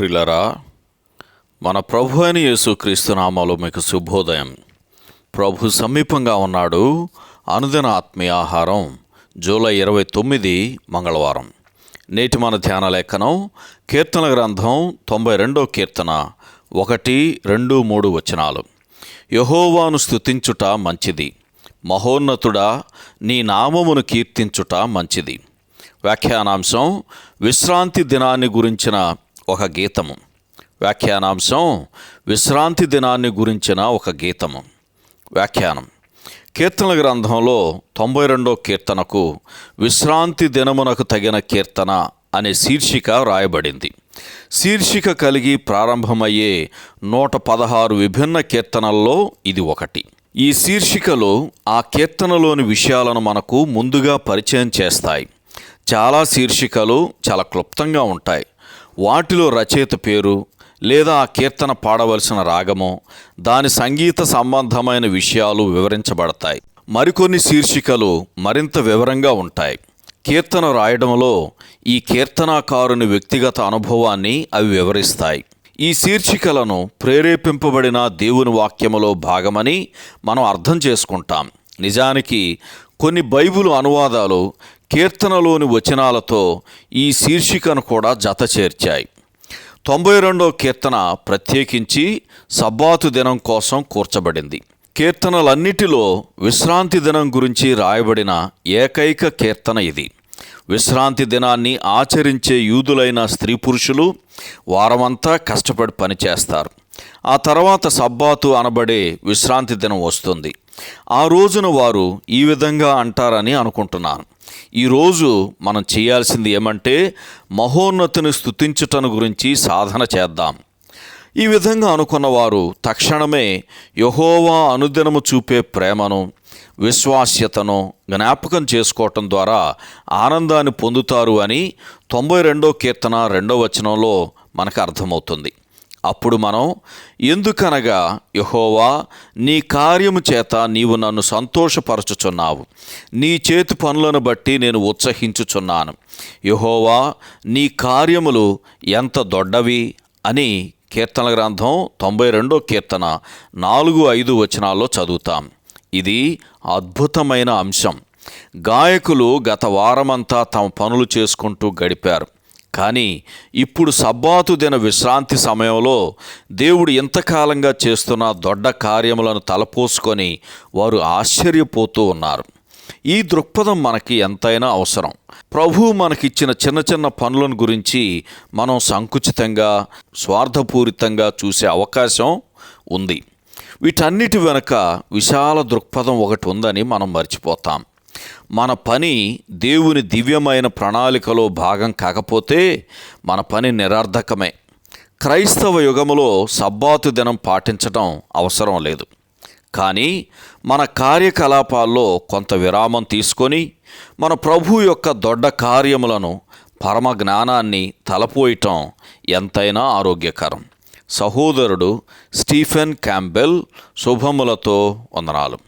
ప్రిలరా మన ప్రభు అయిన యేసుక్రీస్తు నామాలో మీకు శుభోదయం. ప్రభు సమీపంగా ఉన్నాడు. అనుదిన ఆత్మీయ ఆహారం జూలై ఇరవై తొమ్మిది మంగళవారం. నేటి మన ధ్యాన లేఖనం కీర్తన గ్రంథం తొంభై రెండో కీర్తన ఒకటి రెండు మూడు వచనాలు. యహోవాను స్తుతించుట మంచిది. మహోన్నతుడా నీ నామమును కీర్తించుట మంచిది. వ్యాఖ్యానాంశం విశ్రాంతి దినాన్ని గురించిన ఒక గీతము. వ్యాఖ్యానాంశం విశ్రాంతి దినాన్ని గురించిన ఒక గీతము. వ్యాఖ్యానం. కీర్తనల గ్రంథంలో తొంభై రెండో కీర్తనకు విశ్రాంతి దినమునకు తగిన కీర్తన అనే శీర్షిక వ్రాయబడింది శీర్షిక కలిగి ప్రారంభమయ్యే నూట పదహారు విభిన్న కీర్తనల్లో ఇది ఒకటి. ఈ శీర్షికలో ఆ కీర్తనలోని విషయాలను మనకు ముందుగా పరిచయం చేస్తాయి. చాలా శీర్షికలు చాలా క్లుప్తంగా ఉంటాయి. వాటిలో రచయిత పేరు లేదా ఆ కీర్తన పాడవలసిన రాగము దాని సంగీత సంబంధమైన విషయాలు వివరించబడతాయి. మరికొన్ని శీర్షికలు మరింత వివరంగా ఉంటాయి. కీర్తన రాయడంలో ఈ కీర్తనాకారుని వ్యక్తిగత అనుభవాన్ని అవి వివరిస్తాయి. ఈ శీర్షికలను ప్రేరేపింపబడిన దేవుని వాక్యములో భాగమని మనం అర్థం చేసుకుంటాం. నిజానికి కొన్ని బైబుల్ అనువాదాలు కీర్తనలోని వచనాలతో ఈ శీర్షికను కూడా జత చేర్చాయి. తొంభై రెండో కీర్తన ప్రత్యేకించి సబ్బాతు దినం కోసం కూర్చబడింది. కీర్తనలన్నిటిలో విశ్రాంతి దినం గురించి రాయబడిన ఏకైక కీర్తన ఇది. విశ్రాంతి దినాన్ని ఆచరించే యూదులైన స్త్రీ పురుషులు వారమంతా కష్టపడి పనిచేస్తారు. ఆ తర్వాత సబ్బాతు అనబడే విశ్రాంతి దినం వస్తుంది. ఆ రోజున వారు ఈ విధంగా అంటారని అనుకుంటున్నాను. ఈరోజు మనం చేయాల్సింది ఏమంటే మహోన్నతిని స్థుతించటం గురించి సాధన చేద్దాం. ఈ విధంగా అనుకున్న వారు తక్షణమే యహోవా అనుదినము చూపే ప్రేమను విశ్వాస్యతను జ్ఞాపకం చేసుకోవటం ద్వారా ఆనందాన్ని పొందుతారు అని తొంభై రెండో కీర్తన రెండో వచనంలో మనకు అర్థమవుతుంది. అప్పుడు మనం ఎందుకనగా యహోవా నీ కార్యము చేత నీవు నన్ను సంతోషపరచుచున్నావు. నీ చేతి పనులను బట్టి నేను ఉత్సహించుచున్నాను. యహోవా నీ కార్యములు ఎంత దొడ్డవి అని కీర్తన గ్రంథం తొంభై రెండో కీర్తన నాలుగు ఐదు వచనాల్లో చదువుతాం. ఇది అద్భుతమైన అంశం. గాయకులు గత వారమంతా తమ పనులు చేసుకుంటూ గడిపారు. కానీ ఇప్పుడు సబ్బాతు దిన విశ్రాంతి సమయంలో దేవుడు ఇంతకాలంగా చేస్తున్న దొడ్డ కార్యములను తలపోసుకొని వారు ఆశ్చర్యపోతూ ఉన్నారు. ఈ దృక్పథం మనకి ఎంతైనా అవసరం. ప్రభు మనకిచ్చిన చిన్న చిన్న పనులను గురించి మనం సంకుచితంగా స్వార్థపూరితంగా చూసే అవకాశం ఉంది. వీటన్నిటి వెనుక విశాల దృక్పథం ఒకటి ఉందని మనం మర్చిపోతాం. మన పని దేవుని దివ్యమైన ప్రణాళికలో భాగం కాకపోతే మన పని నిరర్ధకమే. క్రైస్తవ యుగములో సబ్బాతు దినం పాటించడం అవసరం లేదు. కానీ మన కార్యకలాపాల్లో కొంత విరామం తీసుకొని మన ప్రభు యొక్క దొడ్డ కార్యములను పరమ జ్ఞానాన్ని తలపోయటం ఎంతైనా ఆరోగ్యకరం. సహోదరుడు స్టీఫెన్ క్యాంబెల్ శుభములతో వందనాలు.